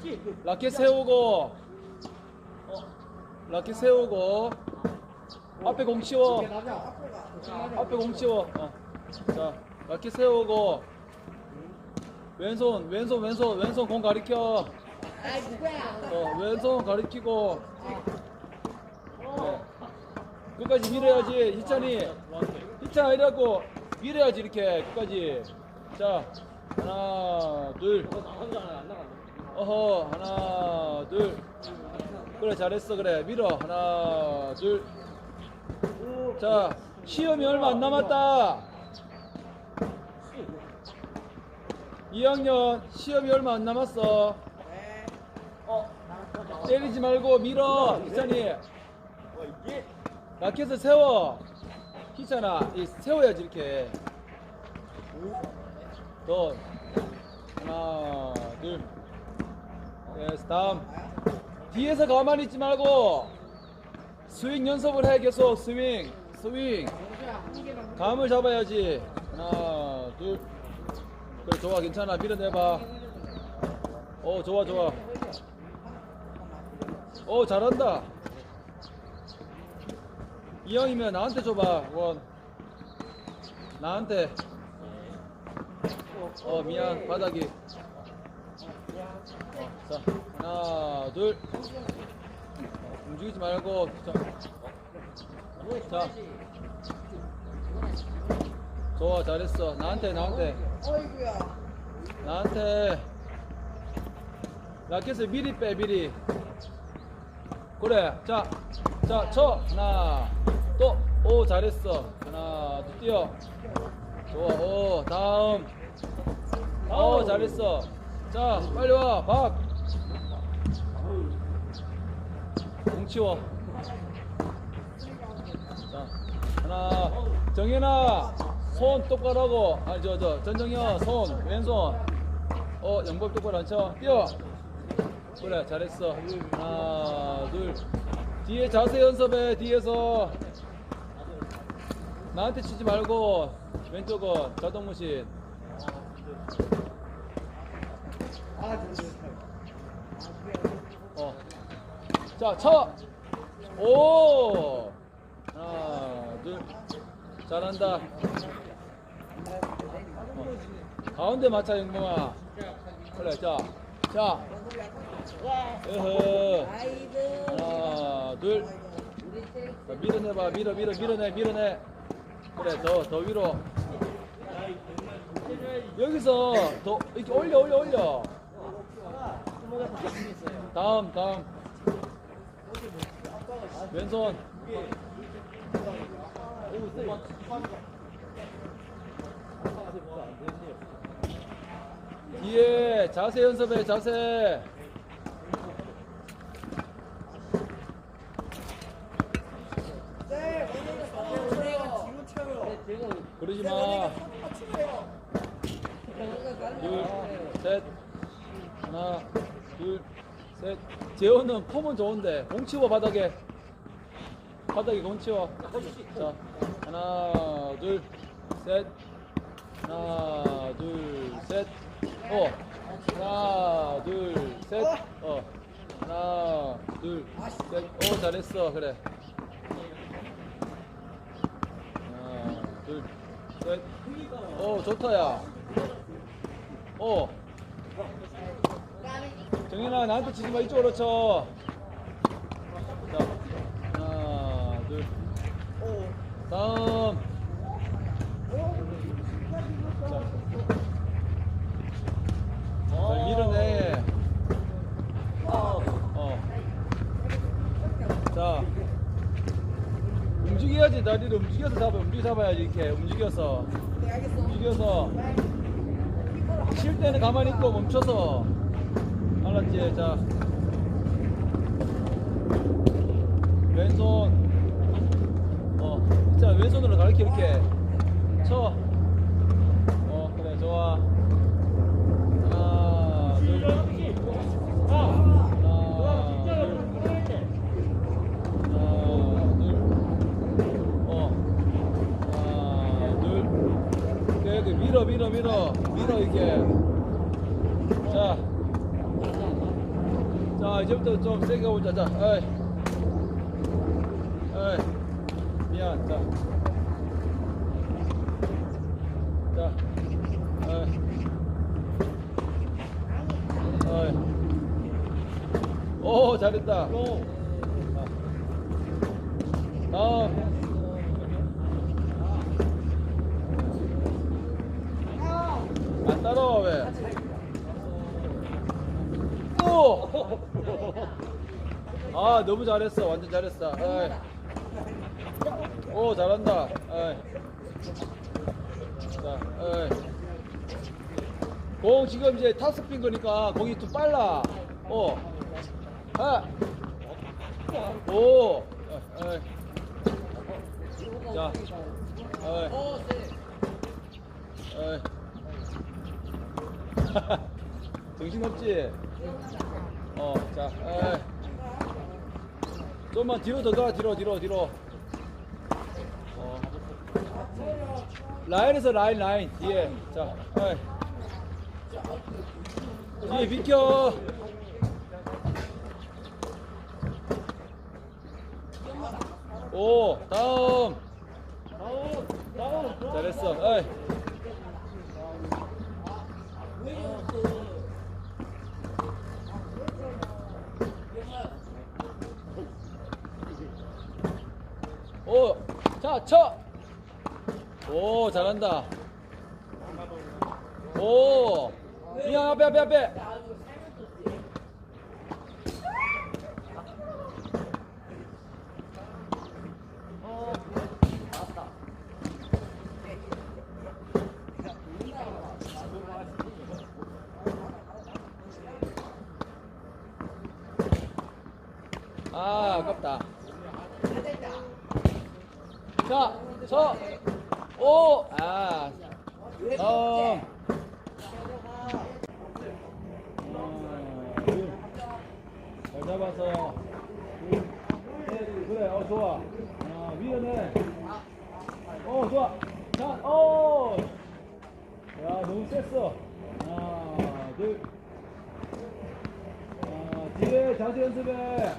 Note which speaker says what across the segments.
Speaker 1: 씨.
Speaker 2: 라켓 세우고 라켓 세우고. 앞에 공 치워. 앞에 공 치워. 어. 자 라켓 세우고. 왼손 왼손 왼손 왼손 공 가리켜. 어, 왼손 가리키고. 네. 끝까지 밀어야지 희찬이. 희찬 이라고 밀어야지 이렇게 끝까지 자 하나 둘. 어허 하나 둘. 그래 잘했어 그래. 밀어. 하나 둘 자 시험이 얼마 안 남았다. 2학년 시험이 얼마 안 남았어 어. 때리지 말고 밀어 희찬이. 라켓을 세워. 희찬아 이 세워야지 이렇게 더 하나 둘. 예스 다음. 뒤에서 가만히 있지 말고 스윙 연습을 해 계속 스윙 스윙. 감을 잡아야지. 하나 둘. 그래 좋아 괜찮아. 밀어내봐. 오 좋아 좋아. 오 잘한다. 이왕이면 나한테 줘봐 원. 나한테 어 미안. 바닥이. 어, 자 하나 둘. 어, 움직이지 말고 자, 자. 좋아 잘했어. 나한테 나한테. 나한테. 라켓을 미리 빼 미리. 그래. 자자쳐. 하나 또. 오 잘했어. 하나 또 뛰어. 좋아. 오 다음 오 잘했어. 자 빨리 와박. 공치워. 자 하나. 정현아 손 똑바로 하고. 아니 저 저 전정현 손 왼손. 어 영법 똑바로 앉혀 뛰어. 그래 잘했어. 하나 둘. 뒤에 자세 연습해 뒤에서. 나한테 치지 말고 왼쪽은 자동무신 어. 자, 쳐! 오! 하나, 둘. 잘한다. 어. 가운데 맞춰, 영봉아. 그래, 자. 자. 으흐. 하나, 둘. 자, 밀어내봐, 밀어, 밀어, 밀어내, 밀어내. 그래, 더, 더 위로. 여기서 더, 이렇게 올려, 올려, 올려. 다음, 다음. 왼손. 뒤에 자세 연습해, 자세. 그러지 마. 둘, 셋. 하나, 둘, 셋. 재호는 폼은 좋은데 공 치워 바닥에. 바닥에 공 치워. 자, 하나, 둘, 셋. 하나, 둘, 셋. 어. 하나, 둘, 셋. 어. 하나, 둘, 셋. 오, 잘했어. 그래. 하나, 둘, 셋. 오, 좋다, 야. 오. 정현아, 나한테 치지 마. 이쪽으로 쳐. 자, 하나, 둘. 다음. 자, 잘 밀어내. 어. 자. 움직여야지 다리를 움직여서 잡아 움직여 잡아야지 이렇게 움직여서 움직여서 쉴 때는 가만히 있고 멈춰서. 알았지 자. 왼손. 어 진짜 왼손으로 가르쳐 이렇게. 쳐어 그래 좋아 하나 둘 하나 둘 하나, 둘. 어. 하나, 둘. 오케이, 오케이. 밀어, 밀어, 밀어. 밀어 밀어 이게 자, 자 이제부터 좀 세게 오자 자, 어이, 어이, 미안 자, 자, 어이, 어이, 오 잘했다. 자, 다음. 안 따라와 왜? 또! 아 너무 잘했어 완전 잘했어 어이. 오 잘한다 어이. 자, 어이. 공 지금 이제 타스핀 거니까 공이 좀 빨라 어. 아. 오. 어, 어이. 자. 어이. 어이. 정신없지? 어, 자, 에이. 좀만 뒤로 더 가, 뒤로, 뒤로, 뒤로. 어. 라인에서 라인, 라인, 뒤에. 자, 에이. 뒤에 비켜. 오, 다음. 잘했어. 에이. 오, 자, 쳐. 오, 잘한다. 오, 미안 앞에 앞에 앞에. 아, 아깝다. 자, 저, 오, 아, 어. 잘 잡아서. 둘, 그래, 어, 좋아. 아, 위험해. 어, 좋아. 자, 어. 야, 너무 셌어. 하나, 둘. 아, 뒤에 자세 연습해. 하나,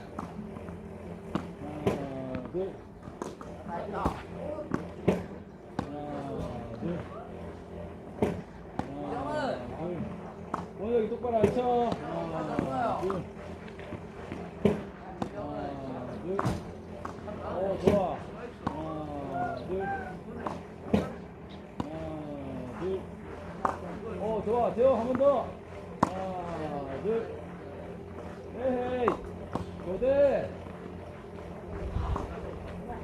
Speaker 2: 둘. 하나, 둘. 하나, 둘. 오늘 여기 똑바로 앉혀. 좋아. 하나, 둘. 하나, 둘. 오, 좋아. 재호 한번 더. 하나, 둘. 헤이, 교대.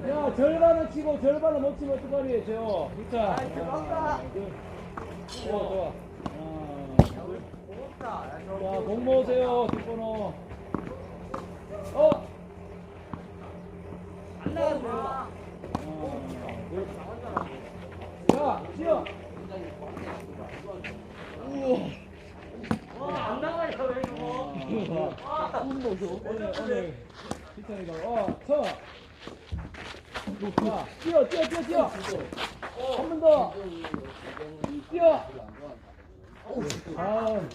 Speaker 2: 야, 절반은 치고 절반은 못 치면 어떡하니, 재호. 자, 하나, 둘. 오, 좋아. 하나, 둘. 자, 공 모으세요, 뒷번호. 어! 하나, 둘. 자, 치어.
Speaker 1: 안 나가요 왜 이거?
Speaker 2: 오늘, 오늘, 희찬이가, 어, 쳐. 자, 뛰어, 뛰어, 뛰어, 뛰어. 한 번 더. 뛰어. 다음.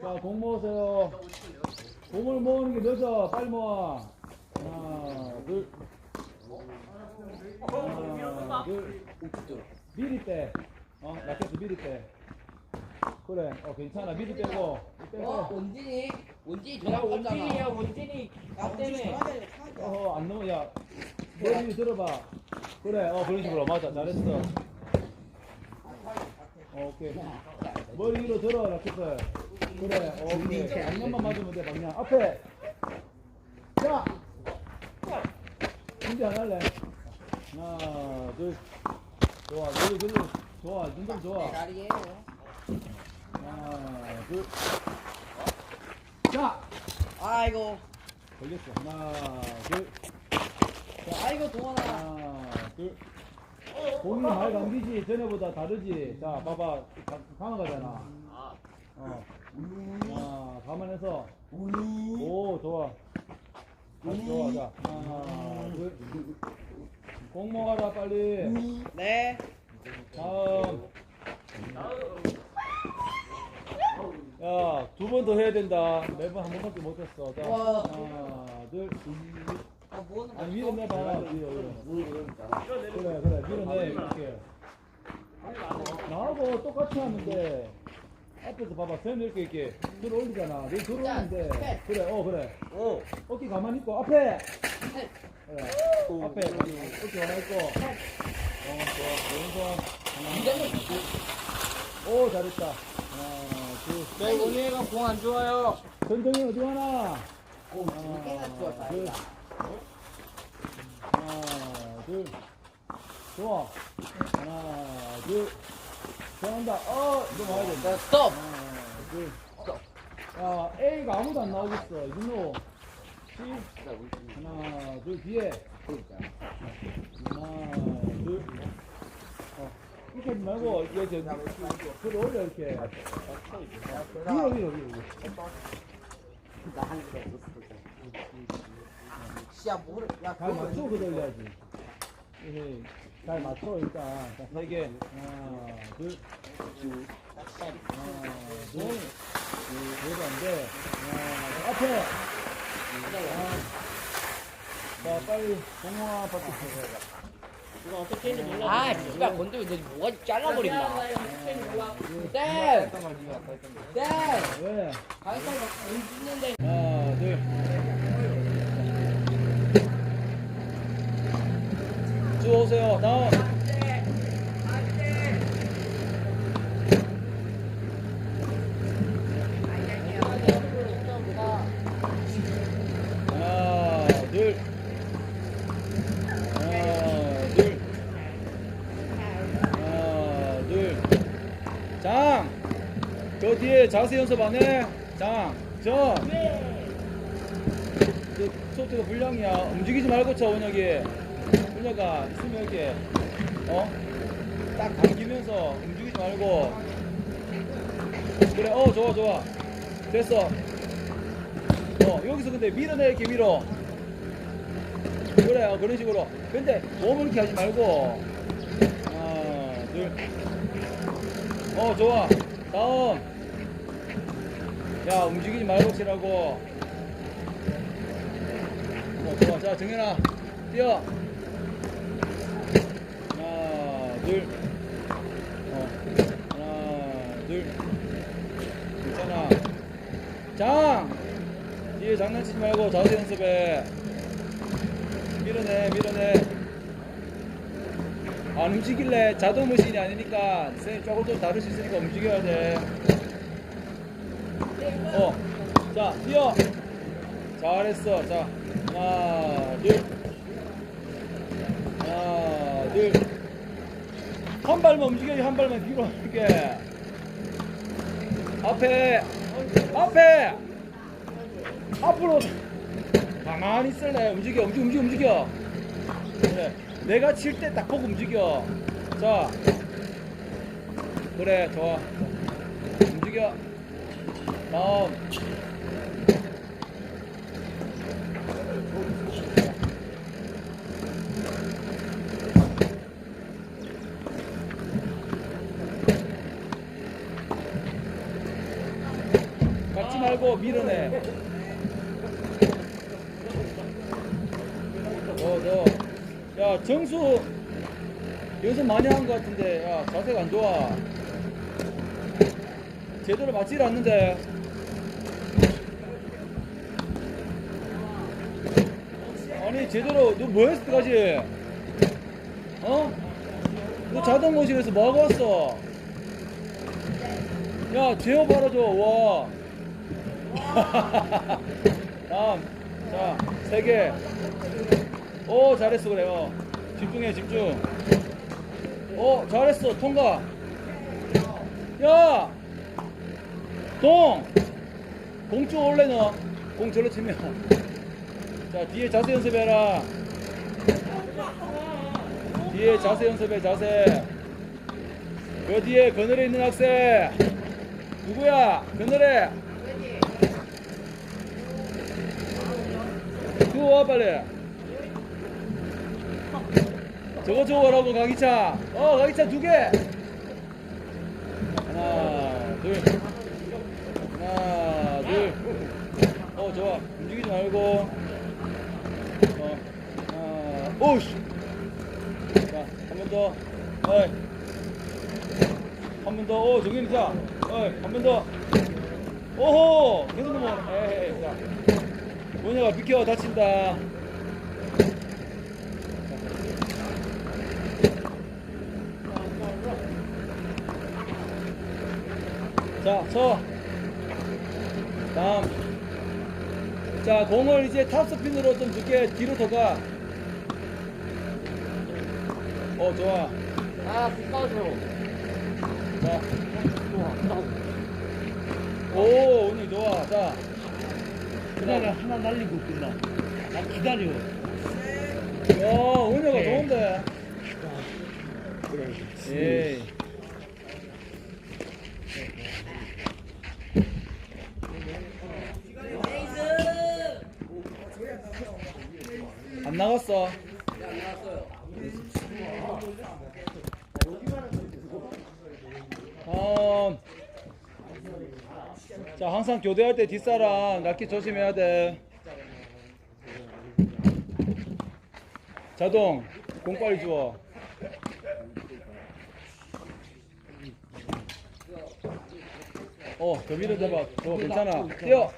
Speaker 2: 자, 공 모으세요. 공을 모으는 게 늦어. 빨리 모아. 하나, 둘. 하나, 둘. 미리 빼. 어, 라켓 미리 빼. 그래, 어, 괜찮아. 미리 빼고. 빼고.
Speaker 3: 어, 원진이 원진이
Speaker 1: 야
Speaker 3: 전화
Speaker 1: 원진이야
Speaker 3: 왔잖아.
Speaker 1: 원진이 나 때문에
Speaker 2: 어, 안 넘어, 야. 머리 위로 들어봐. 그래, 어, 그런 식으로. 맞아, 잘했어. 어, 오케이. 머리 위로 들어, 라켓을. 그래, 어, 오케이. 방향만 맞으면 돼, 방향. 앞에. 자! 준비 안 할래? 하나, 둘. 좋아, 놀리, 놀리. 좋아, 눈좀 좋아.
Speaker 3: 자리에
Speaker 2: 하나, 둘. 자!
Speaker 3: 아이고
Speaker 2: 걸렸어. 하나, 둘. 자,
Speaker 3: 아이고 동원아
Speaker 2: 하나, 둘. 공이 말 감기지 전에보다 다르지. 자, 봐봐, 가- 강화가잖아. 어. 아, 가만해서. 오, 좋아. 다시 좋아, 자. 하나, 둘. 공 먹어라, 빨리.
Speaker 3: 네
Speaker 2: 다음. 야, 두번 더 해야 된다. 매번 한 번밖에 못했어. 자,
Speaker 3: 와.
Speaker 2: 하나, 둘,
Speaker 3: 아, 뭐 하는
Speaker 2: 아니, 밀어내봐. 밀어, 밀어. 그래, 그래, 밀어내. 이렇게. 나하고 똑같이 하는데, 앞에서 봐봐. 선 이렇게, 이렇게 들어 올리잖아. 내 들어 올리는데. 그래, 어, 그래.
Speaker 3: 오.
Speaker 2: 어깨 가만히 있고, 앞에. 그래. 앞에. 어깨 가만히 있고. 어, 좋아. 왼손. 하나, 오, 잘했다. 하나,
Speaker 1: 오늘가 공 안 좋아요.
Speaker 2: 전정이 어디 가나?
Speaker 3: 좋았다.
Speaker 2: 둘. 하나, 둘. 좋아. 하나, 둘. 잘한다. 어, 이거 와야 된다.
Speaker 3: 스톱.
Speaker 2: 하나, 둘. 야, A가 아무도 안 나오겠어. C. 하나, 둘. 뒤에. 하나, 둘. 어, 이렇게 말고, 이렇게, 들어 올려, 이렇게. 위로, 위로, 위로.
Speaker 3: 씨야, 뭐를, 야,
Speaker 2: 잘
Speaker 3: 그거
Speaker 2: 맞춰 그돌려야지. 예, 잘 맞춰 일단. 자, 세 개. 하나, 둘. 하나, 둘. 둘, 안 돼. 하나, 앞에. 하나. 자, 빨리 공화 받고.
Speaker 1: 이거 어떻게 했는지 몰라.
Speaker 3: 아, 진짜 건드면 너 뭐가 잘라버린다.
Speaker 1: 하나, 둘,
Speaker 3: 땡! 땡!
Speaker 2: 왜?
Speaker 3: 가위바위보 움직이는데.
Speaker 2: 하나, 둘. 쭉 오세요. 다음. 하나, 둘. 하나, 둘. 하나, 둘. 장. 저 뒤에 자세 연습 안 해? 장. 전. 그 소프트가 불량이야. 움직이지 말고 쳐, 원혁이. 원혁아, 있으면 이렇게. 어? 딱 당기면서 움직이지 말고. 그래, 어, 좋아, 좋아. 됐어. 어, 여기서 근데 밀어내, 이렇게 밀어. 그래, 어, 그런 식으로. 근데 몸을 이렇게 하지 말고. 하나, 둘. 어, 좋아. 다음. 야, 움직이지 말고 치라고. 어, 좋아. 자, 정현아. 뛰어. 하나, 둘. 어, 하나, 둘. 괜찮아. 장! 뒤에 장난치지 말고 자세 연습해. 밀어내, 밀어내. 안 움직일래? 자동 머신이 아니니까 선생님 조금 좀 다를 수 있으니까 움직여야 돼. 어, 자, 뛰어. 잘했어. 자, 하나, 둘. 하나, 둘. 한 발만 움직여야지, 한 발만 뒤로 이렇게. 앞에, 앞에. 앞으로. 가만히 있을래. 움직여, 움직여, 움직여, 움직여. 그래. 내가 칠 때 딱 보고 움직여. 자. 그래, 좋아. 움직여. 다음. 갖지 말고 밀어내. 어, 너. 야, 정수 연습 많이 한 것 같은데, 야, 자세가 안 좋아. 제대로 맞질 않는데. 아니, 제대로, 너 뭐 했을 때까지? 어? 너 자동 모실에서 뭐 하고 왔어? 야, 제어 바라줘, 와. 다음. 자, 세 개. 오, 잘했어, 그래. 어. 집중해, 집중. 어, 잘했어. 통과. 야! 동! 공쪽 올래, 너. 공 절로 치면. 자, 뒤에 자세 연습해라. 뒤에 자세 연습해, 자세. 그 뒤에 그늘에 있는 학생. 누구야? 그늘에. 그거 와, 빨리. 저거 저거라고, 강희차. 어, 강희차 두 개. 둘. 하나, 둘. 어, 좋아. 움직이지 말고. 오씨. 자, 한 번 더. 어이. 한 번 더. 오, 정현이 자. 어이, 한 번 더. 오호! 계속 넘어. 에이, 자. 뭐냐가 비켜, 다친다. 자, 서. 다음. 자, 공을 이제 탑스핀으로 좀 줄게. 뒤로 더 가. 어, 좋아.
Speaker 3: 아 가까워져
Speaker 2: 자. 오, 오늘 좋아. 자.
Speaker 1: 그다음에 하나 날리고 끝나. 나 기다려.
Speaker 2: 야, 은혜가 좋은데. 에이. 안 나갔어. 다음. 자, 항상 교대할 때 뒷사람 낮게 조심해야 돼. 자동, 공 빨리 주워. 어, 더 밀어 잡아. 어, 괜찮아. 뛰어.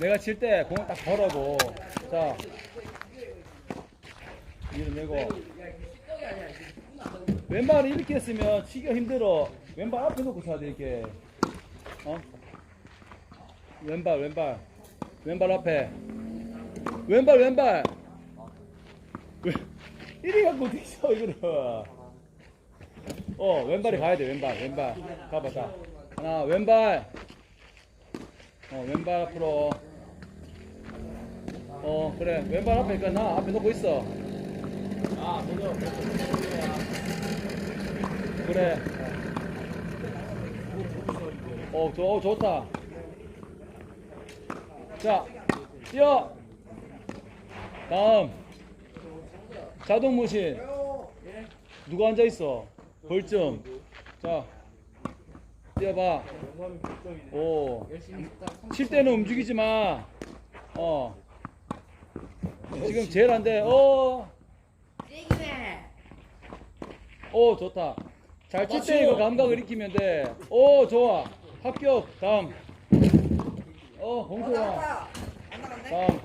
Speaker 2: 내가 칠 때 공을 딱 걸어고. 자. 밀어내고. 왼발을 이렇게 했으면 치기가 힘들어. 왼발 앞에 놓고 쳐야 돼, 이렇게. 어? 왼발, 왼발. 왼발 앞에. 왼발, 왼발. 왜? 이리 갖고 어떻게 쳐, 이거를. 어, 왼발이 가야 돼, 왼발, 왼발. 가봐, 자. 하나, 왼발. 어, 왼발 앞으로. 어, 그래. 왼발 앞에 있까 나 앞에 놓고 있어.
Speaker 1: 아.
Speaker 2: 그래. 어, 좋, 어, 좋다. 자, 뛰어. 다음. 자동 무신. 누가 앉아 있어? 벌점. 자, 뛰어봐. 오. 칠 때는 움직이지 마. 어. 지금 제일 안 돼. 어. 오 좋다. 잘 칠 때 이거 감각을 익히면 돼. 오 좋아. 합격. 다음. 어 홍소야. 다음.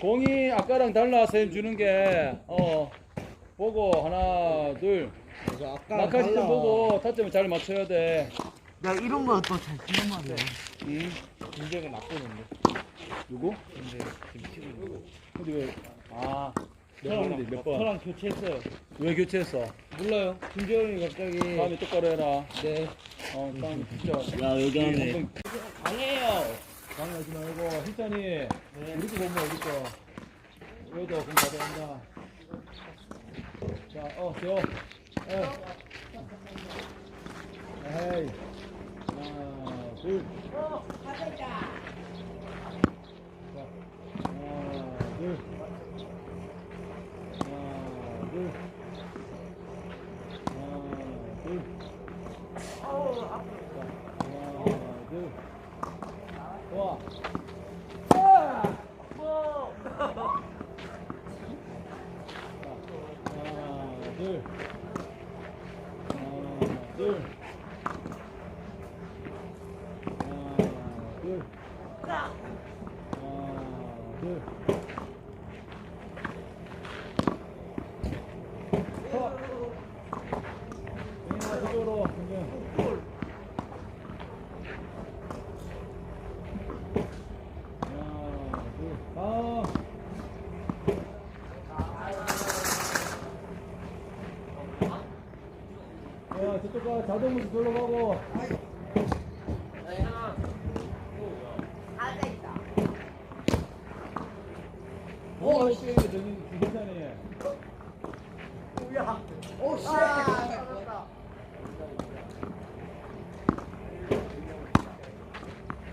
Speaker 2: 공이 아까랑 달라 쌤 주는 게 어. 보고 하나 둘. 낙하지 좀 보고 타점을 잘 맞춰야 돼.
Speaker 3: 야 이런 거 또 잘 치는 말이야
Speaker 2: 응?
Speaker 1: 굉장히 나쁘는데.
Speaker 2: 누구?
Speaker 1: 근데 지금 치고 있는 거.
Speaker 2: 근데 왜? 아. 몇 번인데 몇 번?
Speaker 1: 저랑 교체했어요.
Speaker 2: 왜 교체했어?
Speaker 1: 몰라요. 김재원이 갑자기.
Speaker 2: 다음에 똑바로 해라.
Speaker 1: 네.
Speaker 2: 어, 다음 진짜.
Speaker 1: 야 여기
Speaker 2: 방금
Speaker 1: 강해요.
Speaker 2: 방해하지 말고 희찬이 우리 거 보면 어디 거 여기도 공 가져간다 자어 줘. 어. 에이 하나 둘 자, 하나 둘 하나 둘 하나 둘 자, 하나 둘 좋아. 하나, 둘. 하나, 둘. 하나, 둘. 하나, 둘. 컷. 정인아, 저쪽으로. 정인. 하나, 둘, 다음. 야, 저쪽 가, 자동으로 저로 가고. 오, 씨, 저기, 괜찮네.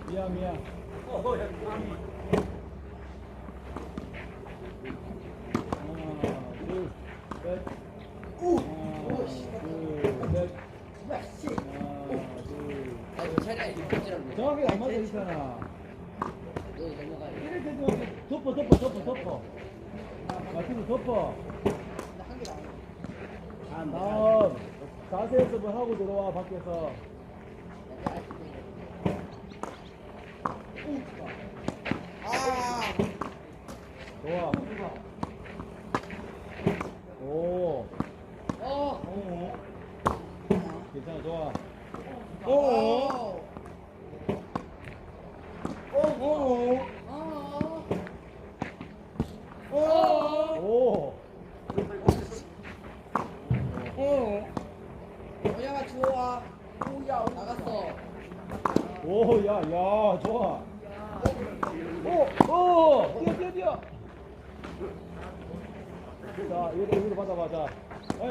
Speaker 2: 미안, 미안. 하나, 둘, 셋. 하나, 괜찮아. 이렇게 좀 덮어, 덮어, 덮어, 덮어. 마티브 덮어. 아, 다음. 자세 연습을 하고 들어와, 밖에서. 좋아. 오. 오. 괜찮아, 좋아. 오. 오.
Speaker 3: 오야가 좋아. 오야 나갔어.
Speaker 2: 오, 야, 야, 좋아. 오, 오, 뛰어, 뛰어, 뛰어. 자, 여기로, 여기로 받아봐, 자. 에이,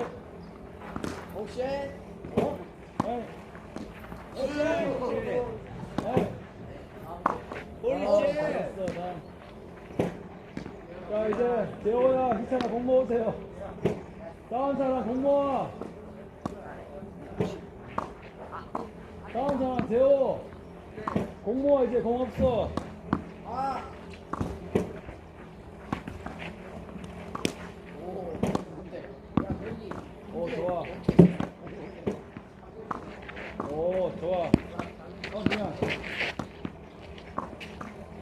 Speaker 3: 혹시?
Speaker 2: 어? 에이, 자. 자, 이제, 재호야, 희찬아, 공 모으세요. 다음 사람 공 모아. 다음 사람, 재호. 공 모아, 이제 공 없어.
Speaker 3: 오
Speaker 2: 좋아. 오 좋아. 어 그냥.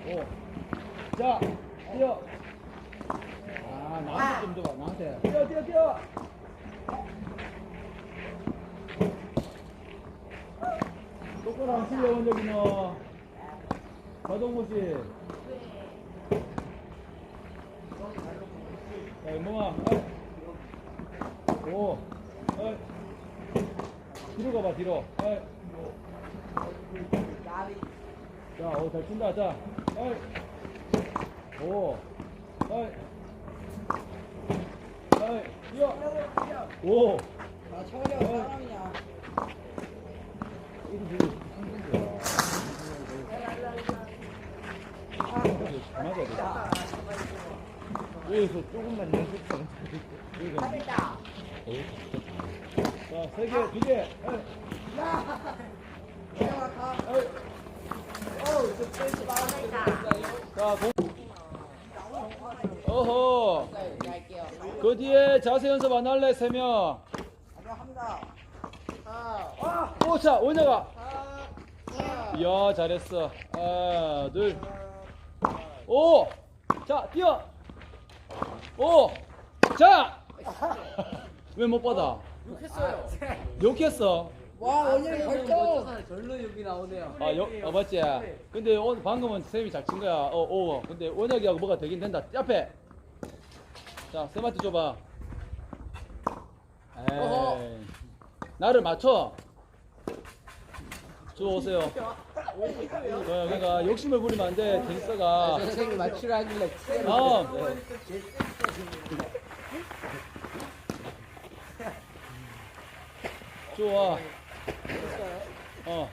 Speaker 2: 오. 자 뛰어. 아 나한테 좀 줘봐 나한테. 뛰어 뛰어 뛰어. 똑바로 안 치려 원적이 너. 가동모 씨. 자 이모아. 어이. 오. 뒤로 가봐, 뒤로. 어이. 자, 오, 잘 친다. 자, 어이. 오, 어이. 어이, 뛰어. 오.
Speaker 3: 아 청아리가 사람이냐?
Speaker 2: 맞아, 여기서 조금만 연습하면 여기가. 자, 세 개, 두 개.
Speaker 3: 말아야
Speaker 2: 자, 공. 어허. 그 뒤에 자세 연습 안 할래, 세 명. 오, 자, 원혁아.
Speaker 3: 아. 아.
Speaker 2: 이야, 잘했어. 하나, 둘. 오! 자, 뛰어! 오! 자! 왜 못 받아?
Speaker 3: 욕했어요.
Speaker 2: 욕했어.
Speaker 3: 와 원영이 벌써.
Speaker 2: 아, 욕, 아, 맞지? 근데 오늘 방금은 쌤이 잘 친 거야. 어, 오. 근데 원혁이하고 뭐가 되긴 된다. 앞에. 자, 쌤한테 줘봐.
Speaker 3: 어허.
Speaker 2: 에이. 나를 맞춰. 줘 오세요. 어, 그러니까 욕심을 부리면 안 돼. 테니스가.
Speaker 3: 선생님 맞추라 하길래.
Speaker 2: 다음. 좋아. 어.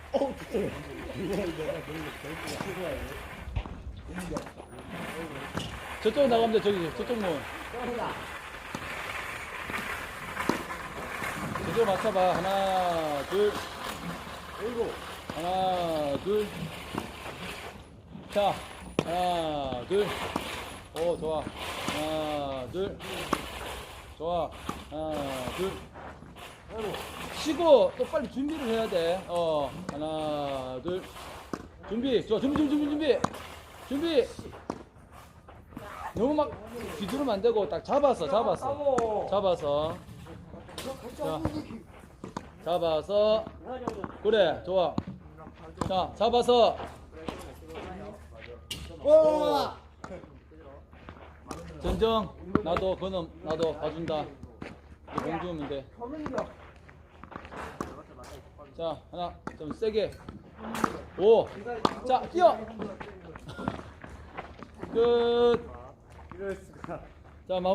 Speaker 2: 저쪽 나가면 돼, 저기, 저쪽 문. 저쪽 맞춰봐. 하나, 둘. 하나, 둘. 자, 하나, 둘. 오, 좋아. 하나, 둘. 좋아. 하나, 둘. 쉬고 또 빨리 준비를 해야 돼. 어, 하나, 둘. 준비. 좋아. 준비, 준비, 준비, 준비. 준비. 너무 막 뒤두르면 안 되고 딱 잡았어, 잡았어. 잡아서. 자, 잡아서. 그래, 좋아. 자, 잡아서.
Speaker 3: 와.
Speaker 2: 전정, 나도 그놈, 나도 봐준다. 이제 공 주면 돼. 자, 하나, 좀 세게. 오, 자, 뛰어. 끝. 자, 마.